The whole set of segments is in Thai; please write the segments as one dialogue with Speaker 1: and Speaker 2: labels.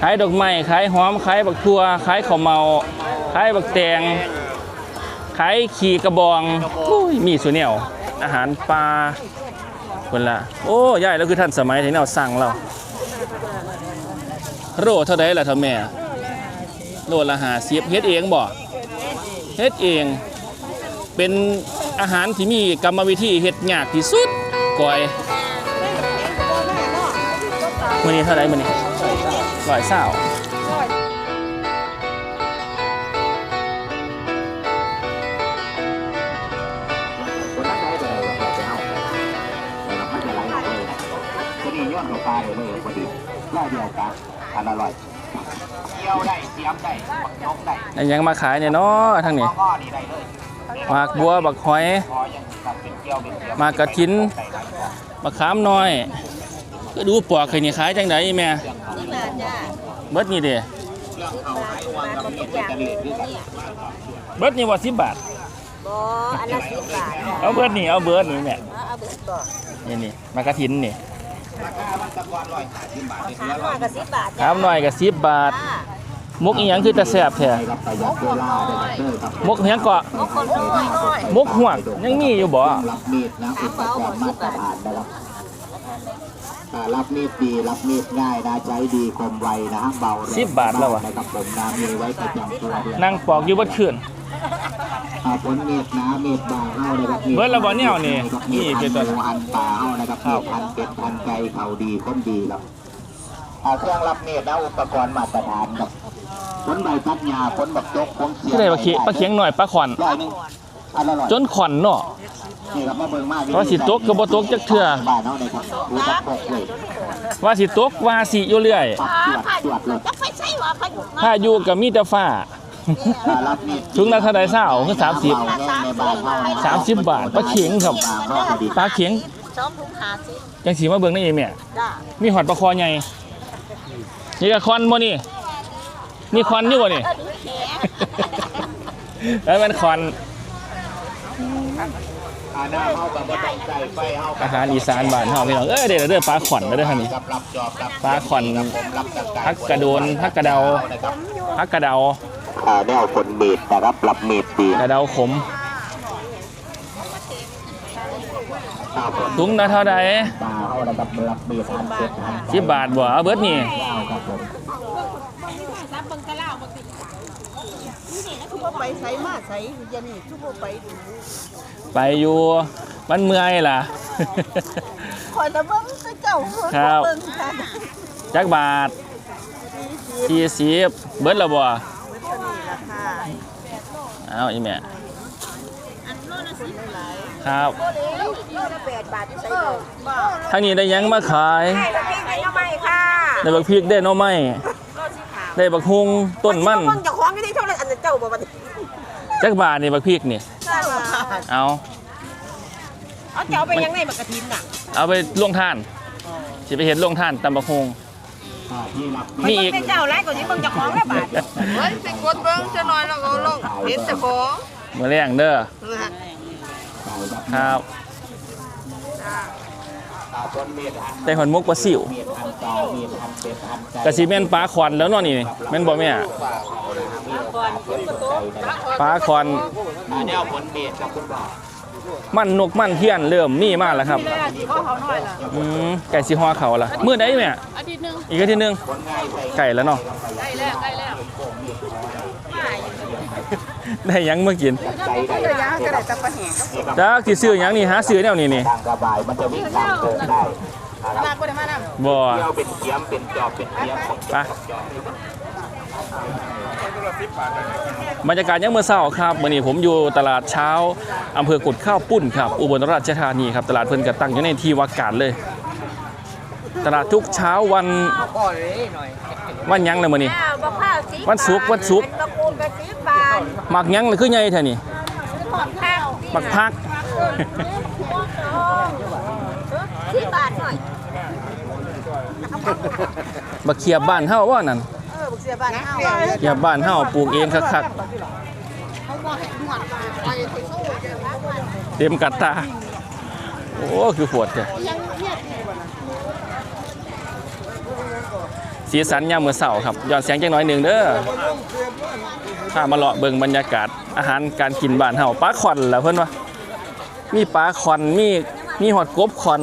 Speaker 1: ขายดอกไม้ขายหอมขายบักทั่วขายข้าวเมาขายบักแตงขายขี่กระบองอุ้ยมีสุเหนียวอาหารปลาคนละโอ้ยายแล้วคือท่านสมัยที่แนวสั่งเราโลเท่าไดล่ะเท่าแม่โลละหาเสิบเฮ็ดเองบ่เฮ็ดเอง เป็นอาหารที่มีกรรมวิธีเฮ็ดยากที่สุดก่อยมื้อนี้เท่าไดมื้อนี้ ร้อยเศร้า
Speaker 2: คนนั้นได้เลยเราจะเอาเราไม่จะไหลเลยจะนี่ย้อนกับปลาเลยพอดีล่าเดียวกันอันอร่อยเกี่ยวได้เสียมได้ยกได้
Speaker 1: ยังมาขายเนี่ยเนาะทางนี้มากบัวบักหอย
Speaker 2: มา
Speaker 1: กกระถินบักขามน้อย ก็ดูปอกเคยนี่ขายจังไดแม่
Speaker 3: สิบบาทจ้า
Speaker 1: เบิดนี่เด้
Speaker 2: เอาหายวันกับมีดกันเลยด้วยกัน
Speaker 1: เบิดนี่ว่า10บาท
Speaker 3: บ่อันละสิบบาทจ้ะ
Speaker 1: เอาเบิดนี่เอาเบิดนี่แม่
Speaker 3: เอาเอาเบิดบ่
Speaker 1: นี่นี่หมากกระถินนี่
Speaker 2: ราคามันตะกอนร้อยสิบบาทนี่
Speaker 3: ขา
Speaker 2: ละ
Speaker 3: ม
Speaker 2: ร้อย
Speaker 3: ว่าก็สิบบาท
Speaker 1: ขามน้อยก็10บาท
Speaker 3: จ้า
Speaker 1: มุกอีหยังคือตะแซ่บแท้
Speaker 2: ครับประหยัดเวลาได้เลยครับ
Speaker 1: มุกเฮียงเกาะ
Speaker 3: บางคนก็น้อยน้อย
Speaker 1: มุกหวกยังมีอยู่บ่
Speaker 2: รับมีดนะอุปกรณ์มาตรฐานนะครับอ่า รับมีดดีรับมีดง่ายนะใจดีคมไวนะฮะเบาแรง
Speaker 1: สิบบาทแล้วอะ
Speaker 2: นะครับผมนะมีไว้ประจำตัวด้วย
Speaker 1: นั่งปอกอยู่เบิดคืน
Speaker 2: อ่าผลเมีดนะเมีดบางเฮานะครับ
Speaker 1: เบิดแล้วบ่เนี่ยนี่
Speaker 2: มี
Speaker 1: นี่
Speaker 2: ด
Speaker 1: เป็
Speaker 2: พัน
Speaker 1: นตัว
Speaker 2: หมูพันปลาเฮานะครับ
Speaker 1: ครั
Speaker 2: มี
Speaker 1: บ
Speaker 2: ดพันเป็ดพันไก่เขาดีคนดีครับอ่าเครื่องรับมีดนะอุปกรณ์มาตรฐานครับผลใบตัดหญ้าผลบักจกผลเสีย
Speaker 1: คือได้ปลาเคียปลาเคียงหน่อยปลาขอน
Speaker 2: ร้อยหนึง อันละร้อย
Speaker 1: จนขอนเนาะ
Speaker 2: นี่ครับมาเบิ่งมาก
Speaker 1: ว่าสิตกก็บ่ตกจักเทื่อ
Speaker 2: บ้านเฮาเลยครับรู้จักพกเลย
Speaker 1: ว่าสิตกว่าสิอยู่เรื่อย
Speaker 2: ปักจวดจวดเลย
Speaker 3: จะไปใช่ว่าพายุ
Speaker 1: ถ้าอยู่ก็มีแต่ฟ้า
Speaker 2: อ่ารับมีด
Speaker 1: ถุงละเท่าใดเศร้าคือสามสิบ
Speaker 2: เบาแห้งในบ้านเฮานะ
Speaker 1: สามสิบบาทปลาเข็งครับ
Speaker 2: บางเฮาก็ดี
Speaker 1: ปลาเข็ง
Speaker 3: สองถุงห้าสิบ
Speaker 1: จังสีมาเบิ่งได้ยังแม่
Speaker 3: จ้า
Speaker 1: มีหอดปลาคอใหญ่นี่ก็คอนบ่นี่นี่คอนอยู่บ่นี่
Speaker 3: เออแขน
Speaker 1: แล้วมันคอน
Speaker 2: อาหน้าเฮากับบ่ต้องใส่ไฟเฮากับ
Speaker 1: อาหารอีสานบ้านเฮาพี่น้องเอ้ยเด้อเด้อปลาขอนเด้อท่านนี่
Speaker 2: รับรับจอบรับ
Speaker 1: ปลาขอน
Speaker 2: ครับผมรับจัดการ
Speaker 1: พักกระโดนพักกระเดา
Speaker 2: นะครับ
Speaker 1: พักกระเดา
Speaker 2: อ่าแนวคนเมดนะครับรับเมดดี
Speaker 1: กระเดาขม
Speaker 2: อ่าคน
Speaker 1: ถุงละเท่าใด
Speaker 2: ปลาเฮานะครับรับเมดทันเป็ดทันไก่
Speaker 1: 10บาทบ่เอาเบิดนี่
Speaker 2: ยาวครับผม
Speaker 4: ทุกไปใส่มาใส่ยันนี่ทุกไปดู
Speaker 1: ไปอยู่มันเมื่อยล่ะ
Speaker 4: คอยตะเบิ้งไปเจ้าเพิ่น
Speaker 1: ครับ
Speaker 4: เบิ้งกัน
Speaker 1: จักบาทสี่สิบเบิดและบ่
Speaker 4: เมื่อเท่านี้ราคา
Speaker 1: เอาอีแม่
Speaker 4: อันโลละสิบหลาย
Speaker 1: ครับ
Speaker 3: โลละแปดบาทที่ใส่เลย
Speaker 4: บ้า
Speaker 1: ทางนี้ได้หยังมาขาย
Speaker 3: ให้ละพี่ให้ทำไมค่ะ
Speaker 1: ได้บักพริกได้หน่อไม้ได้บักฮุงต้นมัน
Speaker 3: เบิ่งเจ้าของที่ได้ เท่าไหร่อันนั้นเจ้าบ่บัดนี้
Speaker 1: จักบาทนี่บักพริกนี่เอา
Speaker 3: เอาเจ้าไปยังไงบักกะทินน่ะ
Speaker 1: เอาไปลงทานสิไปเห็นลงทานตำบักฮุง
Speaker 2: อ่าที่รับ
Speaker 1: มีอีก
Speaker 3: เป็นเจ้าไรกว่านี้เบิ่งเจ้าของแล้วบาด
Speaker 4: เฮ้ยไปกดเบิ้งจะน้อยแล้วก็ลงเห็นแต่ของ
Speaker 1: มื้อแรงเด้อ
Speaker 2: สายรับ
Speaker 1: ครับ แต่หอนมกว่า
Speaker 2: สิวก
Speaker 1: ระสีแม่นปลาคอนแล้วนอนนี่แม่นบ่เมียปลาคอน
Speaker 2: มั
Speaker 1: นนกมันเทียนเริ่มนี่มากแล้วครับไก่สีหัวเขาละมือได้ไหมอีกอาทิตย์นึงไก่แล้วเนาะ
Speaker 4: ได้
Speaker 1: หยังเมื่อกิน
Speaker 2: ใส่ได้
Speaker 4: ระยะก็ได้ตะปะแหง
Speaker 1: จ้าสิซื้อหยังนี่หาซื้อแนวนี้นี่
Speaker 2: ทางกระบายมันจะวิ่งตามโค้งได้
Speaker 4: ลากบ่ได้มานำ
Speaker 1: บ่
Speaker 2: เที่ยวเป็นเขียมเป็นจอบเป็นเขียมของ
Speaker 1: ไปบรรยากาศยังเมื่อเช้าครับวันนี้ผมอยู่ตลาดเช้าอำเภอกุดข้าวปุ้นครับ อุบลราชธานีครับ ตลาดเพิ่นก็ตั้งอยู่ในที่วากาศเลย ตลาดทุกเช้าวัน วันหยังเลยมื้อนี้
Speaker 3: บักข้าวสิ
Speaker 1: วันศุกร์วันศุกร์
Speaker 3: ตะกูลกะสิบบาท
Speaker 1: มักหยังเลยคือใหญ่แท้นี่
Speaker 3: บักข้าว
Speaker 1: มักพัก
Speaker 3: สิบบาทหน่อย
Speaker 1: บักเขียบบ้านเฮาว่านั่น
Speaker 4: เออบุกเสียบ้านเฮา
Speaker 1: เขียบบ้านเฮาปลูกเองคัก
Speaker 4: เขาบ่ให้นวดมาไปไปสู้
Speaker 1: ๆเต็มกัดตา โอ้ คือปวดแท้ สีสันยามมื้อเช้าครับย้อนเสียงจังน้อยหนึงเด้อถ้ามาเลาะเบิ่งบรรยากาศอาหารการกินบ้านเฮาปลาขอนล่ะเพิ่นว่ามีปลาขอนมีมีฮอดกบขอน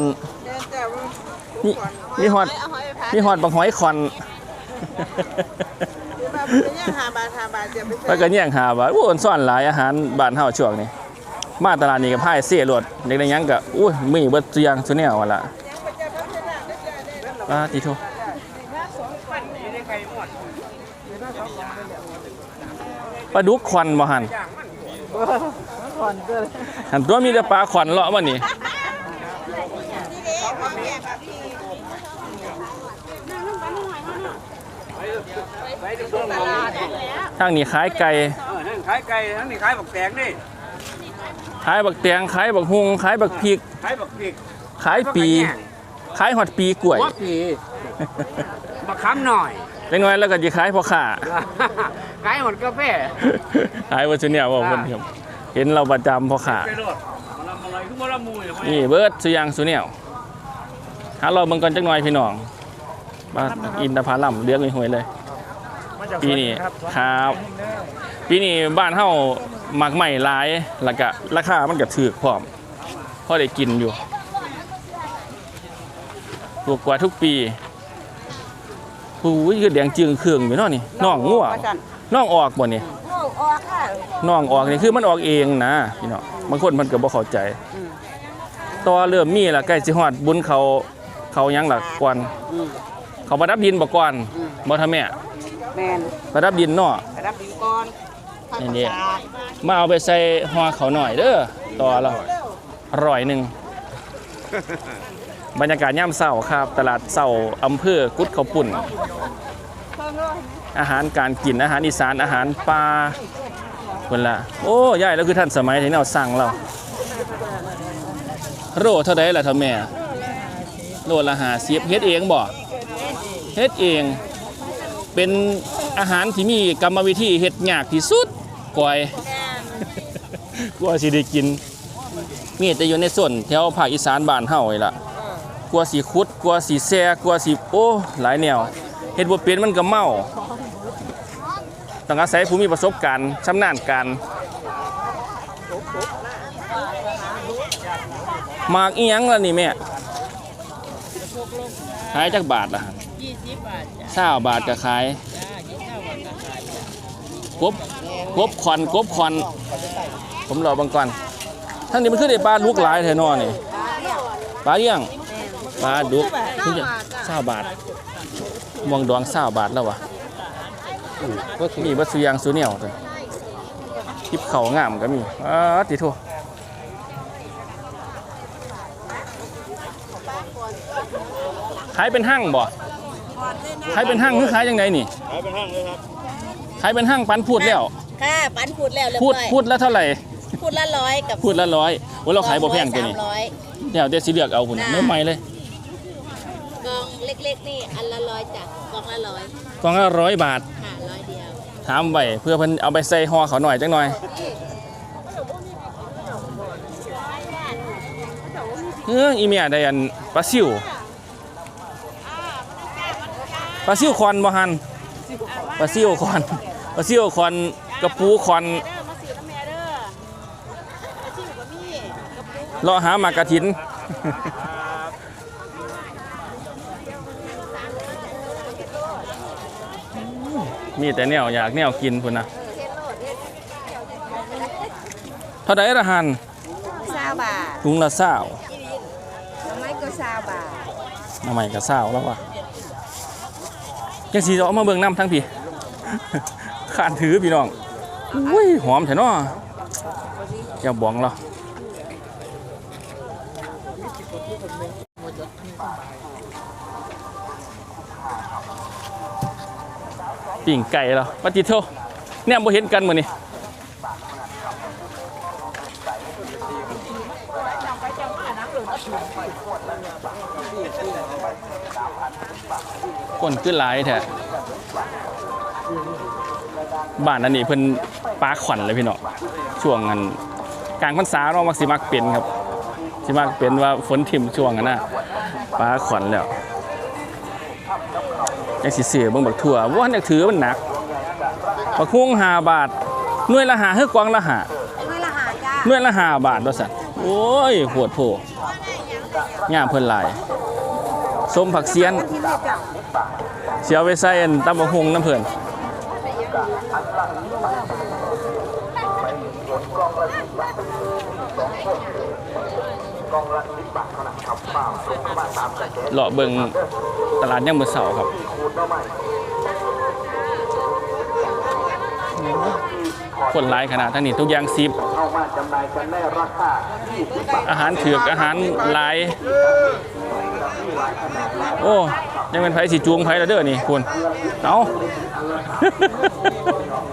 Speaker 1: มีมีฮอด
Speaker 4: เอาหอยไปพัน
Speaker 1: มีฮอดบักหอยขอน
Speaker 4: มาเป็นยังหาบาทหาบาทจะไป
Speaker 1: ไปกันแย่งหาว่าโอ้อนซ่อนหลายอาหารบ้านเฮาช่วงนี้มาตลาดนี้กับพายเสียรถเด็กได้หยังก็อุ้ยมีเบิดตัวอย่างซุแนวว่าล่ะปาติโท ลาดุกควันบ่หันหันตัวมีแต่ปลาควันเลาะมานี่ทางนี้ขายไก่
Speaker 5: เออนั่นขายไก่นั่นนี่ขายบักแตงนี่
Speaker 1: ขายบักแตงขายบักฮุงขายบักพริก
Speaker 5: ขายบักพริก
Speaker 1: ขายปีขายฮอดปีกล้วย
Speaker 5: หัวปีบักคำหน่อย
Speaker 1: จังน้อยแล้วก็สิขายพ่อค้า
Speaker 5: ขายหมดกาแฟ
Speaker 1: ขายวัตถุเนี่ยบอกเพิ่นครับเห็นเราประจำพ่อค้า
Speaker 5: ไปโลดมาลำอะไรคือมาลำมูอยู่ไหม
Speaker 1: นี่เบิร์ดสุยางสุเนียวหาเราเบิ่งกันจักหน่อยพี่น้องมาอินทผลัมเลี้ยงหวยๆเลย ปีนี้ครับ ปีนี้บ้านเฮาหมักใหม่หลายแล้วก็ราคามันก็ถูกพร้อมพอได้กินอยู่ถูกกว่าทุกปี ผู้ยคือแดงจึงเครื่องอยู่เนาะนี่น้องงัวน้องออกบ่นี่
Speaker 3: โอ้ออกค่ะ
Speaker 1: น้องออกนี่คือมันออกเองนะพี่น้องบางคนมันก็บ่เข้าใจต่อเริ่มมีและใกล้สิฮอดบุญเขาเขาหยังล่ะก่อนเขาประดับดินบ่ก่อนบ่ทำแม่
Speaker 4: แมน
Speaker 1: ประดับดินเนาะ
Speaker 4: ไปรับดินก่อน
Speaker 1: นี่นี่มาเอาไปใส่ห่อเขาหน่อยเด้อต่อละร้อยหนึง บรรยากาศย่ำเศร้าครับ ตลาดเศร้าอำเภอกุดเขาวปุ่น อาหารการกินอาหารอีสานอาหารปลาคนละโอ้ยายแล้วคือท่านสมัยที่เราสั่งเราโลเท่าไดล่ะเท่าแม่โลละหาเสียบเฮ็ดเองบ่เฮ็ดเองเป็นอาหารที่มีกรรมวิธีเฮ็ดยากที่สุดกว่ากว่าสิได้กินมีแต่อยู่ในส่วนแถวภาคอีสานบ้านเฮานี่ล่ะ กลัวสิคุดกลัวสิแซ่กลัวสิโอ้หลายแนวเฮ็ดบ่เป็นมันก็เมาต้องอาศัยผู้มีประสบการณ์ชำนาญการมากอีหยังล่ะนี่แม่ขายจักบาทล่ะ20บาทจ้า20บาทก็ขายกบกบควันกบควันผมรอบังก่อนทั้งนี้มันคือได้ปลาลูกหลายแท้นอนี่ปลาเลี้ยง ปลาดุกคุณจะเศร้าบาทมวงดองเศร้าบาทแล้ววะมีบัตสุยางสุเหนียวตัวคลิปเขางามก็มีอ่าติโทขายเป็นห้างบ่ขายเป็นห้างคือขายยังไงนี่ขายเป็นห้างเลยครับขายเป็นห้างปันพูดแล้ว
Speaker 3: ค่ะปันพูดแล้วเรียบ
Speaker 1: พูด
Speaker 3: ร้อย
Speaker 1: พูดแล้วเท่าไหร่
Speaker 3: พูดละร้อยกับ
Speaker 1: พูดละร้อยว่าเราขายบ่แพงตัวนี้
Speaker 3: สามร้อย
Speaker 1: เดี๋ยวเดี๋ยวสิเลือกเอาพุ่นไม่ใหม่เลย
Speaker 3: กองเล็กๆนี่อันละร้อยจ้ะกองละร้อย
Speaker 1: กล่องละร้อยบาท
Speaker 3: ค่ะร้อยเดียว
Speaker 1: ถามไว้เพื่อเพิ่นเอาไปใส่ห่อเขาหน่อยจังหน่อยเอออีเมียได้อันปลาซิวปลาซิวคอนบ่หันปลาซิวคอนปลาซิวคอนกระปูคอนเลาะหาหมากกระถิน มีแต่แนวอยากแนวกินพุ่นนะเท่าไดละหัน
Speaker 3: ซาบาท
Speaker 1: ถุงละเศร้า
Speaker 3: ทำไมก็ซาบาท
Speaker 1: มาใหม่ก็เศร้าแล้วว่ะยังสีเอามาเบิ่งน้ำทั้งพี่ขานถือพี่น้องอุ้ยหอมแท้เนาะอย่าบองเรา ปิ่งไก่เราปฏิโทเนี่ยบ่เห็นกันมื้อนี้คนขึ้นหลายแท้บ้านอันนี้เพิ่นปลาขวัญเลยพี่น้องช่วงนั้นกลางพรรษาเนามักสิมักเป็นครับสิมักเป็นว่าฝนถิ่มช่วงนั้นน่ะปลาขวัญแล้ว ยังสิเสือเบิ่งบักถั่วว่าอยากถือมันหนักบักฮวงห้าบาทหน่วยละหาเฮือกวางละหา
Speaker 4: ไม่ละหาจ้า
Speaker 1: หน่วยละห้าบาทว่าซั่นโอ้ยโหดโพงามเพิ่นหลายสมผักเสียน
Speaker 4: ที่ไม่จับ
Speaker 1: เสียไว้ใส่อันตำบักฮวงน้ำเพิ่น เลาะเบิงตลาดย่างมือเสาครับคนหลายขนาดทั้งนี้ทุกอย่างซิบ
Speaker 2: เข้ามาจำหน่ายกันในราคา20บาท
Speaker 1: อาหารเถือกอาหารหลาย โอ้ ยังเป็นไผสิจูงไผแล้วเด้อนี่คุณเอา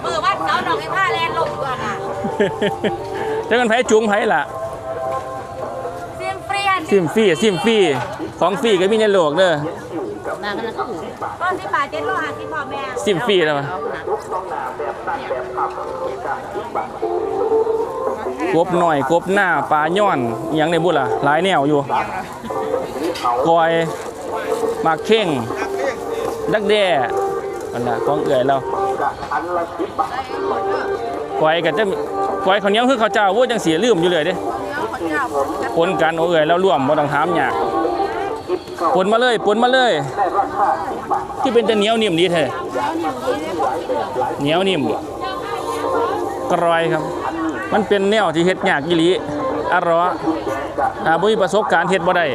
Speaker 3: มือวัดเสาดอกไอ้ผ้าแลนลงก่อนอะ
Speaker 1: ยังเป็นไผจูงไผล่ะ
Speaker 3: เสียงเปรี้ยน
Speaker 1: ซิมฟรีซิมฟรี ของฟรีก็มีในโลกเด้อ
Speaker 3: มากันแล้วก็หูก็สิบบาทเจ็ดโลหะสิพ่อแม่
Speaker 1: ซิมฟรีแล้ววะกบหน่อยกบหน้าปลาย่อนอหยังในบุล่ะหลายแนวอยู่กอยหมากเข่งดักแด้อันน่ะของเอื่อยเรากอยก็จะกอยข้าวเหนียวคือข้าวเจ้าโว้จังเสียลืมอยู่เลยเด้ปนกันโอ้เอื่อยแล้วร่วมบ่ต้องถามยาก ปนมาเลยปนมาเลย ที่เป็นจะเหนียวนิ่มดีแท้เหนียวนิ่มกรอยครับ มันเป็นแนวที่เฮ็ดยากอีหลีอร่อยอ่าบ่มีประสบการณ์เฮ็ดบ่ได้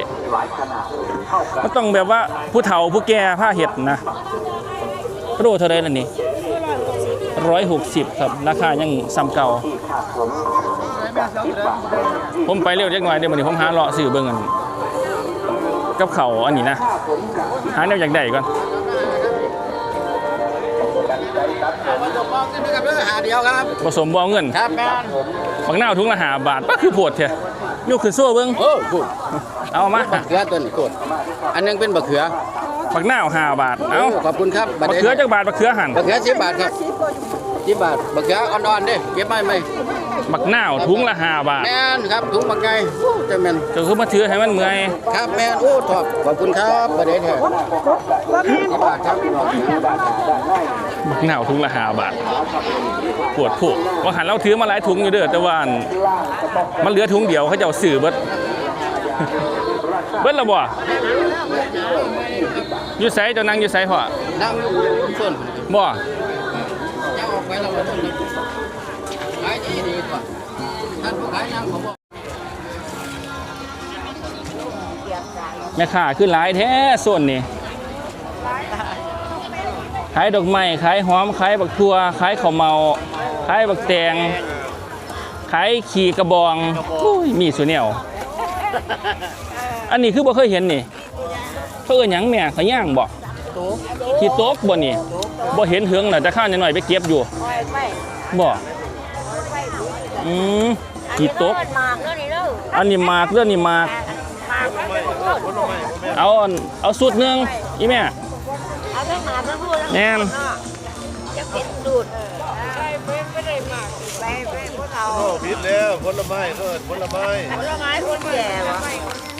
Speaker 1: มันต้องแบบว่าผู้เฒ่าผู้แก่ผ้าเฮ็ดนะโลเท่าใดล่ะนี่160ครับ ราคายังซ้ำเก่า ผมไปเร็วจักหน่อยเดี๋ยวมื้อนี้ผมหาเลาะซื้อเบิ่งกัน กับเขาวอันนี้นะหาแนวอยากได้ก่อน
Speaker 5: หาเดียวครับ
Speaker 1: ผสมบ่เอาเงิน
Speaker 5: ครับแม่น
Speaker 1: บักนาวถุงละหาบาทป้าคือโพดเถอะยกขึ้นโซ่เบิ่ง
Speaker 5: โอ้พูด
Speaker 1: เอามา
Speaker 5: บักเขือตัวนี้โคตรอันหนึงเป็นบักเขือ
Speaker 1: บักนาวหาบาทเอา
Speaker 5: โขอบคุณครับ
Speaker 1: บักเขือจักบาทบักเขือหั่น
Speaker 5: บักเขือสิบบาทครับสิบบาทบักเขืออ่อนๆเด้เก็บไม่ไหม
Speaker 1: บักนาวถุงละหาบาท
Speaker 5: แม่นครับถุงบักไงโอ้เจะแม่น
Speaker 1: ก็คือมาถือให้มันเมื่อย
Speaker 5: ครับแม่นโอ้ทอบขอบคุณครับประเดี๋ยวเถอะสิบบาทครับ
Speaker 1: บักนาวถุงละหาบาทปวดผูกว่าหันเราถือมาหลายถุงอยู่เด้อแต่ว่าอันมันเหลือถุงเดียวเขาจะเอาสื่อเบิดเบิดและบ่อยู่ไสเจ้านั่งอยู่ไสพ่อ
Speaker 5: นั่งส่วน
Speaker 1: บ่
Speaker 5: จะออกไปแล้วมาต้นนี้ ขายดีดีกว่าท่านผู้ขายยังเขาบอก
Speaker 1: แม่ค้าคือหลายแท้ส่วนนี้ขายดอกไม้ขายหอมขายบักทั่วขายข้าวเมาขายบักแตงขายขี่กระบองอุ้ยมีสุแนวอันนี้คือบ่เคยเห็นนี่เพิ่นหยังแม่เขาย่างบ่ขี่โต๊กบ่นี่บ่เห็นเหืองน่ะจะข้าวหน่อยๆไปเก็บอยู่บ่ อืมขี่โต๊ก
Speaker 3: หมากแล้วนี่เด้อ
Speaker 1: อันนี้หมากเรื่องนี้หมาก
Speaker 3: หมากแล้วนี่เด้อ
Speaker 1: เอาอันเอาสูตรหนึงอีแม่
Speaker 3: เอาทั้งหมากทั้งพูดทั้ง
Speaker 1: แน่น
Speaker 3: จะเป็นดูดไปไม่ได้หมากไปไปพวกเรา
Speaker 6: ผิดแล้วผลไม้ก็ผลไม้
Speaker 3: ผลไม้คนแก่วะ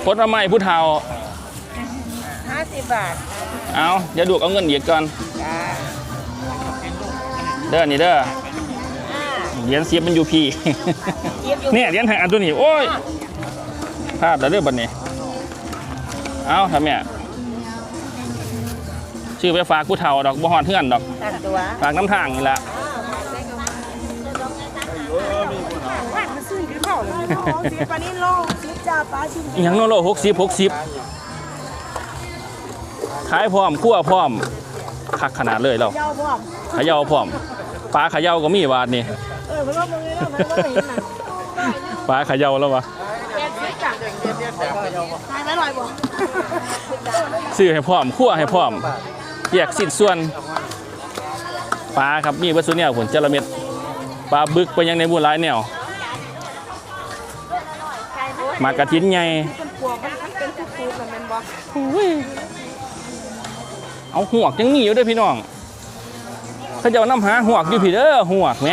Speaker 1: ผลไม้ผู้เฒ่า
Speaker 3: ห้าสิบบาท
Speaker 1: เอาเดี๋ยวดูกเอาเงินอีกก่อนเด้อนี่เด้อ เหรียญเสียบมันอยู่พี่ เนี่ยเหรียญหาอันตัวนี้โอ้ยพลาดแล้วเด้อบัดนี้เอาทำเนี่ยชื่อไปฝากผู้เฒ่าดอกบ่ฮอดเฮือนดอก
Speaker 3: ตัดตัว
Speaker 1: ฝากน้ำทางนี่ละ
Speaker 4: ว่ามันซื้อกินข้าวเลยปลานี้โลชิจ้าปลาชิม
Speaker 1: อหย่างโนโลหกสิบหกสิบขายพร้อมคั่วพร้อมคักขนาดเลยเรา
Speaker 4: เจ้าพ่อม
Speaker 1: เขย่าพร้อมปลาเขย่าก็มีบาทนี่
Speaker 4: เออเพราะว่ามึงนี่นะมันก็เห็นน่ะ
Speaker 1: ปลาเขย่าแล้ววะ
Speaker 4: แกซื้อจ้ะตายไปลอยบ่
Speaker 1: ซื้อให้พร้อมคั่วให้พร้อมแยกสิ้นส่วนปลาครับมีวัตถุแนวผลจระเม็ดปลาบึกไปยังในบุหลายแนวมากระทินใหญ่
Speaker 4: เป็นพวงเอา
Speaker 1: หัวกยังมีอยู่ด้วยพี่น้องเขาจะเอาน้ำหาหัวกอยู่พี่เด้อหัวกไหม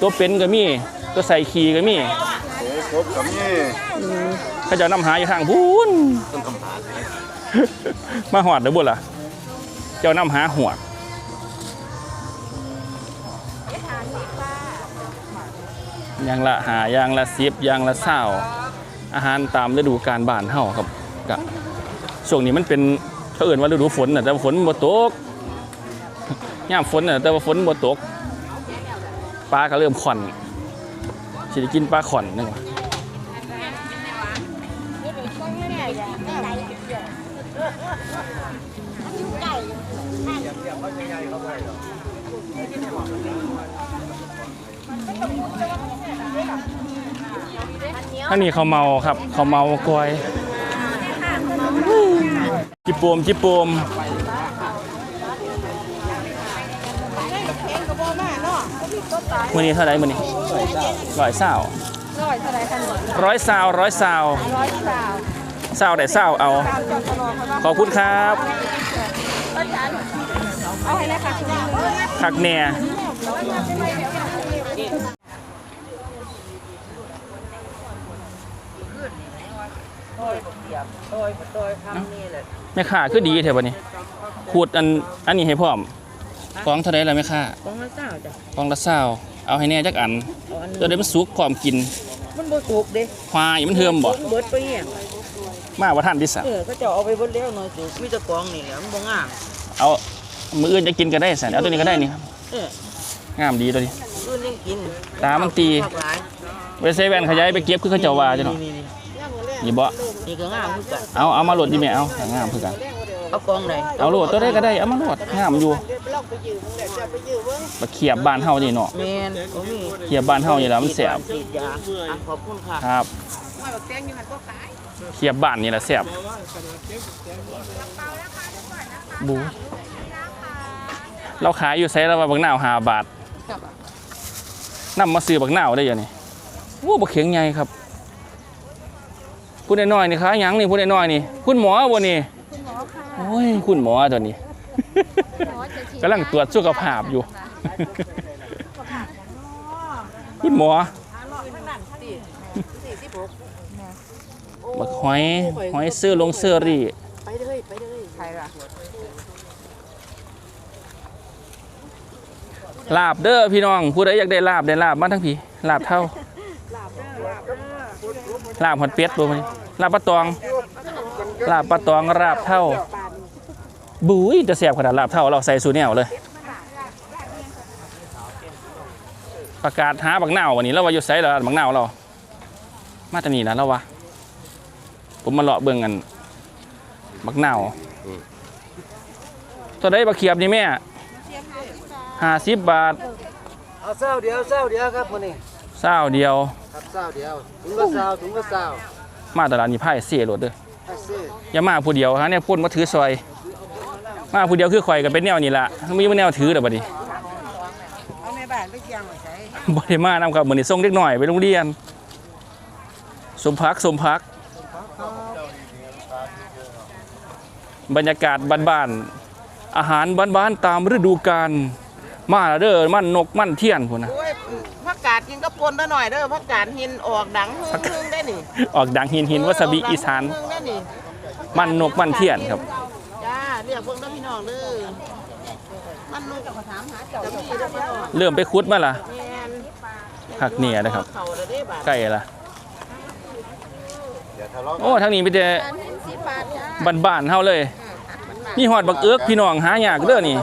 Speaker 1: ตัวเป็นก็มีตัวใส่ขีก็มี
Speaker 6: ครบกับนี่
Speaker 1: เขาจะเอาน้ำหาอยู่ทางพูนมาหอดเด้อบุล่ะ เจ้าน้ำหาหัวกอยางละหาอยางละสิบอยางละเศร้าอาหารตามฤดูกาลบ้านเฮาครับกะช่วงนี้มันเป็นเขาเอื่นว่าฤดูฝนน่ะแต่ว่าฝนบ่ตกยามฝนน่ะแต่ว่าฝนบ่ตก ปลาก็เริ่มขอนสิได้กินปลาขอนนึงวะอันนี้เขาวเมาครับ เขาวเมากอยจิปโปมจิปโปม
Speaker 4: มีต้นตาย
Speaker 1: มือนี้เท่าไหรมือนี้ร้อยสาว
Speaker 4: ร้อยเท่าไหร่คันบ่
Speaker 1: ร้อยสาวร้อยสาว
Speaker 4: ร้อยสาว
Speaker 1: สาวได้สาวเอา
Speaker 4: ตามจอตลอดเพราะว่า
Speaker 1: ขอบคุณครับ
Speaker 4: เอาให้นะคะคุณ
Speaker 1: คักแหน่แม่ค้าคือดีเถอะบัดนี้ขูดอันอันนี้ให้พร้อม ของเท่าไหรล่ะแม่ค้า
Speaker 7: ของละเจ้าจ้ะ
Speaker 1: ของละสาวเอาให้แน่จักอัน
Speaker 7: เอาอันหนึ
Speaker 1: ตัว
Speaker 7: ง
Speaker 1: ได้มันสุกพร้อมกิน
Speaker 7: มันบ่สุกเด้
Speaker 1: ควายมันเทิมบ่
Speaker 7: มันเบิดไปเนี่ย
Speaker 1: มาว่าท่านดิสะ
Speaker 7: เออเขาเจะเอาไปเบิดแล้วหน่อยสุกมีแต่กองนี่แหละมันบ่งาม
Speaker 1: เอามืออื่นจะกินก็ได้สันเอาตัวนี้ก็ได้นี่ครับ
Speaker 7: เอองา
Speaker 1: มดีตัวนี้
Speaker 7: อื่นยังกิน
Speaker 1: ตามันตี
Speaker 7: ภาคหลาย
Speaker 1: ไปเซเว่นขยายไปเก็บคือเขาเจ้าว่าจ้ะเนาะ
Speaker 7: นี่นี่
Speaker 1: นี่บ่
Speaker 7: นี่ก็งามคือกัน
Speaker 1: เอาเอามาโหลดดิแม่เอางามคือกัน
Speaker 7: เอากองไหน
Speaker 1: เอาโหลดตัวได้ก็ได้เอามาโหลดงามอยู่ มาเขียบบ้านเฮานี่เนาะ
Speaker 7: แม่นบ่มี
Speaker 1: เขียบบ้านเฮานี่แหละมันแซ่บ
Speaker 7: ฉีดยาอะขอบคุณค่ะ
Speaker 1: ครับเขียบบ้านนี่แหละแซ่บบูเราขายอยู่ไสแล้วว่าบักหนาว5บาทนำมาซื้อบักหนาวได้ยังนี่โอ้บักเข็งใหญ่ครับพูดน้อยๆนี่ขายหยังนี่พูดน้อยๆนี่ คุณหมอบ่นี่โอ้ยคุณหมอตัวนี้ กำลังตรวจสุขภาพอยู่ คุณหมอบักหอยหอยเสื้อลงเสื้อรี่
Speaker 7: ไปเลยไปเลยใครล่ะ
Speaker 1: ลาบเด้อพี่น้องผู้ใดอยากได้ลาบได้ลาบมาทั้งพี่ลาบเท่าลาบหอดเป็ดบ่มื้อนี้ลาบปลาตองลาบปลาตองลาบเท่า บุ้ยจะแซ่บขนาดลาบเท่าเราใส่สูตรแนวเลย ประกาศหาบักหนาววันนี้เราว่าอยู่ไสแล้วบักหนาวเรา มาแตะนี่นะเราวะผมมาเลาะเบิ่งกันบักหนาวตัวใดบักเขียบนี่แม่ห้าสิบบาท
Speaker 5: เอาเศร้าเดียวเศร้าเดียวครับมื้อนี้
Speaker 1: เศร้าเดียว
Speaker 5: ครับเศร้าเดียวถุงก็เศร้าถุงก็เศร้า
Speaker 1: มาตลาดนี่ไพ่เสียรถเด้อ
Speaker 5: แท็กซี่
Speaker 1: อย่ามาผู้เดียวฮะเนี่ยพ่นมาถือซอย มาผู้เดียวคือข่อยกันเป็นแนวนี่ล่ะมีแนวถือเด้อบัดนี้
Speaker 7: เอาแม่บ้านไปเชียงไว้ใส่
Speaker 1: บ่ได้มานำครับมื้อนี้ส่งเด็กน้อยไปโรงเรียน สมพักสมพัก บรรยากาศบ้านๆอาหารบ้านๆตามฤดูกาลมาแล้วเด้อมันนกมันเทียนพุ่นน่ะ
Speaker 7: โอ้ยผักกาดกินกระปนซะหน่อยเด้อผักกาดหินออกดังฮึ่งๆได้นี่
Speaker 1: ออกดังหินหินวาซาบิอีสาน
Speaker 7: ฮึ่งๆได้นี่
Speaker 1: มันนกมันเทียนครับ
Speaker 7: จ้า เรียกเพิ่นเด้อพี่น้องเด้อมันลูกก็ถามหาเจ้าพี่เด้อพี่น้อง
Speaker 1: เริ่มไปคุดมาล่ะ
Speaker 7: แม่น
Speaker 1: ผักเนี่ยนะครับ
Speaker 7: เขาแล้วเด้บาด
Speaker 1: ใกล้ละโอ้ทางนี้มีแต่บ้านๆเฮาเลยมีหอดบักเอิกพี่น้องหายากเด้อนี่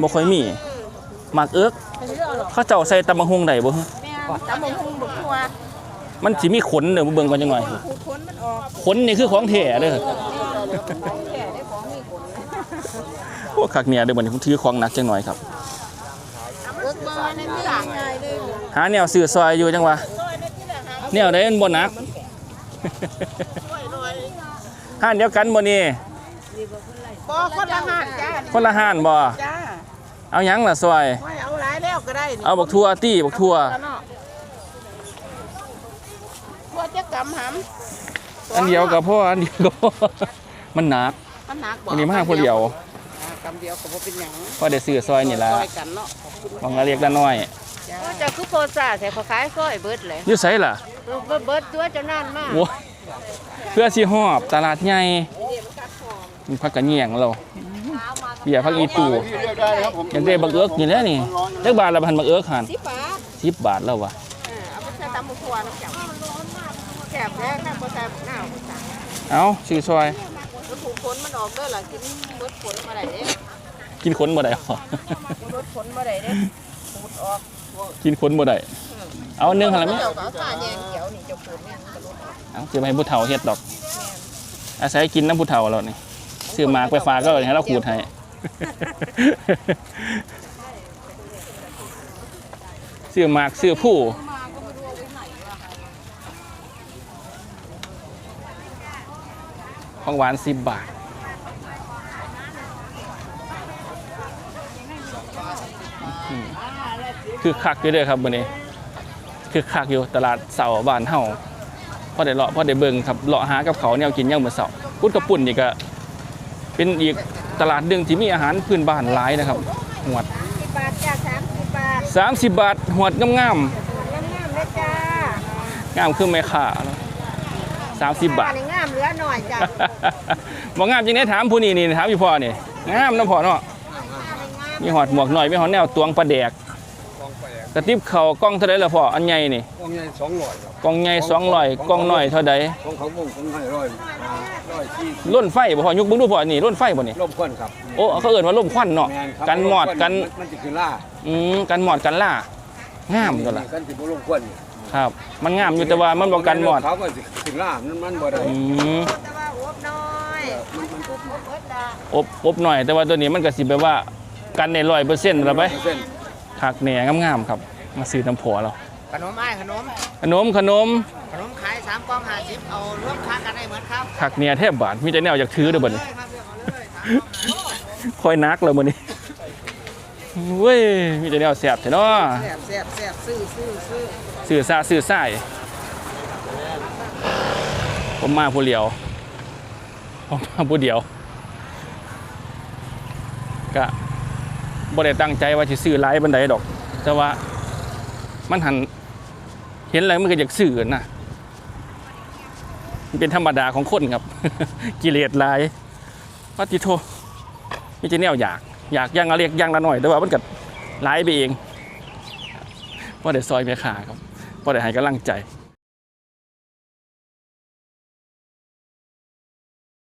Speaker 1: บ่ค่อยมีหมักเอิกเขาเจ้าใส่ตำบักฮุงได้บ่ฮะ
Speaker 4: ตำบักหุ่งบักทั่ว
Speaker 1: มันสิมีขนเด้อบ่เบิ่งก่อนจังหน่อย
Speaker 4: ขูดขนมันออก
Speaker 1: ขนนี่คือของแท้เด้อโอ้คักเนี่ยเด้อบัดนี้ผมถือของหนักจังหน่อยครับ
Speaker 4: เอิกบ่ในที่หลังไงเลย
Speaker 1: หาแนวซื้อซอยอยู่จังหวะแนวใดมันบ่หนักห้านเดียวกันบ่นี่
Speaker 7: บ่คนละห้านจ้า
Speaker 1: คนละห้านบ่
Speaker 7: จ้า
Speaker 1: เอาหยังล่ะซอย
Speaker 7: ไม่เอาหลายแล้วก็ได้นี่
Speaker 1: เอาบักทั่วตี้บักทั่ว
Speaker 7: แล้วเนาะทั่วจะกำหำ
Speaker 1: อันเดียวกับพ่ออันเดียวกับพ่อมันหนัก
Speaker 7: มันหนักบ่
Speaker 1: อันนี้มาหาผู้เดียว
Speaker 7: อ่ากำเดียวก็บ่เป็นหยัง
Speaker 1: พ่อได้ซื้อซอยนี่ล่ะ
Speaker 7: ซอยกันเนาะขอบคุณ
Speaker 1: มองละเล็กละน้อย
Speaker 3: ก็จะคือโพซ่าใส่ขอขายซอยเบิดเลย
Speaker 1: อยู่ไสล่ะ
Speaker 3: เบิดเบิดตัวเจะนั่นมาก
Speaker 1: โอ้ยเพื่อสิฮอบตลาดใหญ่มันพักกันแย่งเรา
Speaker 3: ขาวมา
Speaker 1: บียร์พักอีตู
Speaker 6: พี่เลือกได้นะครับผม
Speaker 1: อยากได้บักเอิกนี่แหละนี่จักบาทละพันบักเอิกหัน
Speaker 7: สิบบาท
Speaker 1: สิบบาทแล้ววะ
Speaker 7: เออเอาไปใส่ตำหมูครัวน้ำแจ่วแจ่บแล้วข้าวโพดแซ่บหน้าหมูสัง
Speaker 1: เอาชื่อซอย
Speaker 7: แล้วผูกขนมันออกเด้อล่ะกินเบิดขนมาได้เด้
Speaker 1: กินขนบ่ได้หรอ
Speaker 7: เบิดขนมาได้เด้ขูดออก
Speaker 1: กินขนบ่ได้เอาอันหนึงหั่นละมั้ย
Speaker 7: เจ้าก็เอาผ้าแยงเขียวนี่เจ้าขูดเนี่ยมันก็ลดออก
Speaker 1: เอาสิไปให้ผู้เฒ่าเฮ็ดดอก อาศัยกินน้ำผู้เฒ่าเรานี่ซื้อหมากไปฝากก็ให้เราขูดให้ซื้อหมากซื้อผู้ ของหวานสิบบาทอืมคือคักอยู่เด้อครับวันนี้ คือคักอยู่ตลาดเสาบ้านเฮาพอได้เลาะพอได้เบิ่งครับเลาะหากับเขาวแนวกินย่างมื้อเสาร์กุดกระปุ่นนี่ก็เป็นอีกตลาดหนึ่งที่มีอาหารพื้นบ้านหลายนะครับหวด
Speaker 7: สิบบาทจ้าสามสิบบาท
Speaker 1: 30บาทหวดงาม
Speaker 7: งามๆเลยจ้างา
Speaker 1: มคือแม่ค้าสามสิบบาท
Speaker 7: ป้นี่งามเหลือหน่อยจ้า
Speaker 1: บ่งามจริงได้ถามผู้นี้นี่ถามพี่พ่อนี่งามเนาะพ่อเนาะมีหอดหมวกหน่อยมีหอดแนวตวงปลาแดกกระติบเข่าวกล้องเท่าไดล่ะพ่ออันใหญ่นี่
Speaker 5: กองใหญ่สองร้อยครับ
Speaker 1: กล้องใหญ่200กล้องน้อยเท่าใด
Speaker 5: ของเขาวงของให้ร้อยร้อยที่
Speaker 1: ล้นไฟบ่พ่อยกเบิ่งดูพ่อนี่ล้นไฟบ่นี่
Speaker 5: ร่มควันครับ
Speaker 1: โอ้เขาเอิ้นว่าล่มควันเนาะ
Speaker 5: แม่ครับ
Speaker 1: กันหมอดกัน
Speaker 5: มันจะคือล่า
Speaker 1: อืมกันหมอดกันล่างามตัวละ
Speaker 5: กันสิบ่ร่มควัน
Speaker 1: ครับ มันงามอยู่แต่ว่ามันบ่กันหมอด
Speaker 5: เขาก็สิคือล่ามันมันบ่ได้
Speaker 1: อืม
Speaker 7: แต่ว่าอบน้อย
Speaker 5: มันมันอบ
Speaker 7: อบเบิดละ
Speaker 1: อบอบหน่อย แต่ว่าตัวนี้มันก็สิแบบว่ากันในร้อยเปอร์เซ็นต์แล้วไป
Speaker 5: เส้น
Speaker 1: คักแหน่งามๆครับ มาซื้อน้ำผัวเรา
Speaker 7: ขนมไอ้ขนม
Speaker 1: ขนมขนม
Speaker 7: ขนมขายสามกล่องห้าสิบเอารวมค้ากันได้เหมือนครับ
Speaker 1: คักเนี่ยแทบบาทมีแต่แนวอยากถือเด้อบัดนี้
Speaker 7: เลยครับเรียกเอาเลยสามกล่อง
Speaker 1: คอยนักแล้วมื้อนี้ เว้ยมีแต่แนวแซ่บแท้เนาะ
Speaker 7: แซ่บแซ่บแซ่บซื้อซื้อซื้อ
Speaker 1: ซื้อซาซื้อซ่ายผมมาผู้เดียวผมมาผู้เดียว ก็บ่ได้ตั้งใจว่าสิซื้อหลายบันไดดอก แต่ว่ามันหันเห็นอะไรมันก็อยากซื้อนะมันเป็นธรรมดาของคนครับ กิเลสหลายปฏิโทมีแต่แนวอยาก อยากย่างละเล็กย่างละหน่อยแต่ว่ามันก็หลายไปเองเพราะเด้ซอยเมียขาครับเพราะเด้ให้กำลังใจ